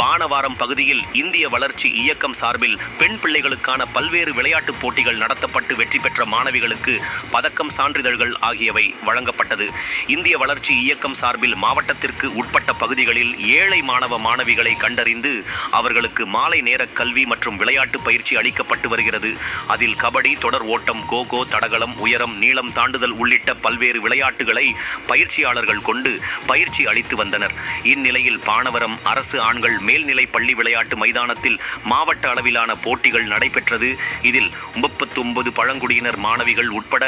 பானவாரம் பகுதியில் இந்திய வளர்ச்சி இயக்கம் சார்பில் பெண் பிள்ளைகளுக்கான பல்வேறு விளையாட்டுப் போட்டிகள் நடத்தப்பட்டு வெற்றி பெற்ற மாணவிகளுக்கு பதக்கம் சான்றிதழ்கள் ஆகியவை வழங்கப்பட்டது. இந்திய வளர்ச்சி இயக்கம் சார்பில் மாவட்டத்திற்கு உட்பட்ட பகுதிகளில் ஏழை மாணவ மாணவிகளை கண்டறிந்து அவர்களுக்கு மாலை நேர கல்வி மற்றும் விளையாட்டு பயிற்சி அளிக்கப்பட்டு வருகிறது. அதில் கபடி தொடர் ஓட்டம் கோகோ தடகளம் உயரம் நீளம் தாண்டுதல் உள்ளிட்ட பல்வேறு விளையாட்டுகளை பயிற்சியாளர்கள் கொண்டு பயிற்சி அளித்து வந்தனர். இந்நிலையில் பானவரம் அரசு ஆண்கள் மேல்நிலை பள்ளி விளையாட்டு மைதானத்தில் மாவட்ட அளவிலான போட்டிகள் நடைபெற்றது. இதில் முப்பத்தி ஒன்பது பழங்குடியினர் மாணவிகள் உட்பட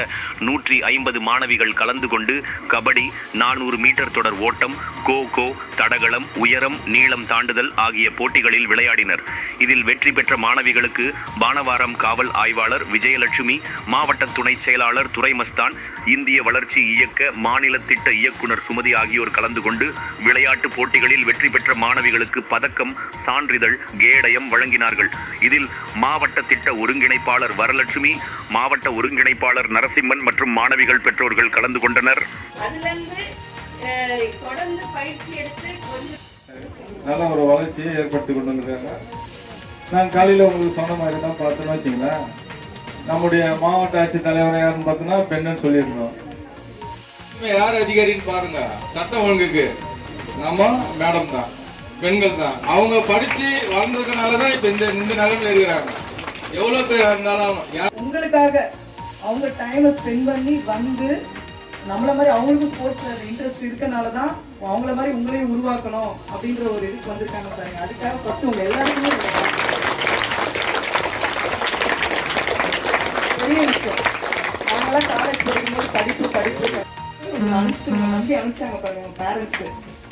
நூற்றி ஐம்பது மாணவிகள் கலந்து கொண்டு கபடி நானூறு மீட்டர் தொடர் ஓட்டம் கோ கோ தடகளம் உயரம் நீளம் தாண்டுதல் ஆகிய போட்டிகளில் விளையாடினர். இதில் வெற்றி பெற்ற மாணவிகளுக்கு பானவாரம் காவல் ஆய்வாளர் விஜயலட்சுமி மாவட்ட துணை செயலாளர் துரைமஸ்தான் இந்திய வளர்ச்சி இயக்க மாநில திட்ட இயக்குனர் சுமதி ஆகியோர் கலந்து கொண்டு விளையாட்டு போட்டிகளில் வெற்றி பெற்ற மாணவிகளுக்கு பதக்கம் சான்றிதழ் கேடயம் வழங்கினார்கள். இதில் மாவட்ட திட்ட ஒருங்கிணைப்பாளர் வரலட்சுமி மாவட்ட ஒருங்கிணைப்பாளர் நரசிம்மன் மற்றும் மாணவிகள் பெற்றோர்கள் கலந்து கொண்டனர். அதுலேருந்து அஹ், தொடர்ந்து பயிற்சி எடுத்து கொஞ்சம் நல்ல ஒரு வளர்ச்சியை ஏற்படுத்தி கொண்டு வந்திருக்காங்க நான் காலையில் உங்களுக்கு சொன்ன மாதிரி தான் பார்த்தோன்னு வச்சிங்களேன். நம்முடைய மாவட்ட ஆட்சித் தலைவர் யாருன்னு பார்த்தோன்னா பெண்ணுன்னு சொல்லியிருந்தோம் யார் அதிகாரின்னு பாருங்க. சட்டம் ஒழுங்குக்கு நம்ம மேடம் தான். பெண்கள் தான் அவங்க படிச்சு வளர்ந்ததுனாலதான் இப்ப இப்போ இந்த இந்த நிலைமையில இருக்கிறாங்க. எவ்வளோ பேர் இருந்தாலும் உங்களுக்காக அவங்க டைமை ஸ்பெண்ட் பண்ணி வந்து நம்மள மாதிரி அவங்களுக்கும் ஸ்போர்ட்ஸ்ல இன்ட்ரெஸ்ட் இருக்கனால தான் அவங்கள மாதிரி உங்களையும் உருவாக்கணும் அப்படின்ற ஒரு இதுக்கு வந்திருக்காங்க பாருங்க. அதுக்காக ஃபர்ஸ்ட் உங்க எல்லாருக்குமே பெரிய விஷயம். நாங்களாம் காலேஜ் படிக்கும்போது படிப்பு படிப்பு படிப்பு. அனுப்பிச்சு நம்பி அனுப்பிச்சாங்க பாருங்க பேரண்ட்ஸ்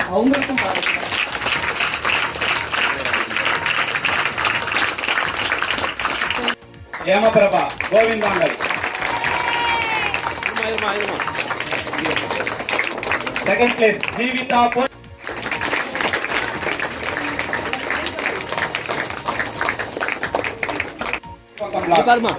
அவங்களுக்கும் பாருங்க. ಹೇಮಪ್ರಭ ಗೋವಿಂದಾಂಗಲ್ ಸೆಕೆಂಡ್ ಪ್ಲೇಸ್ ಜೀವಿತಾ ಬರ್ಮಾ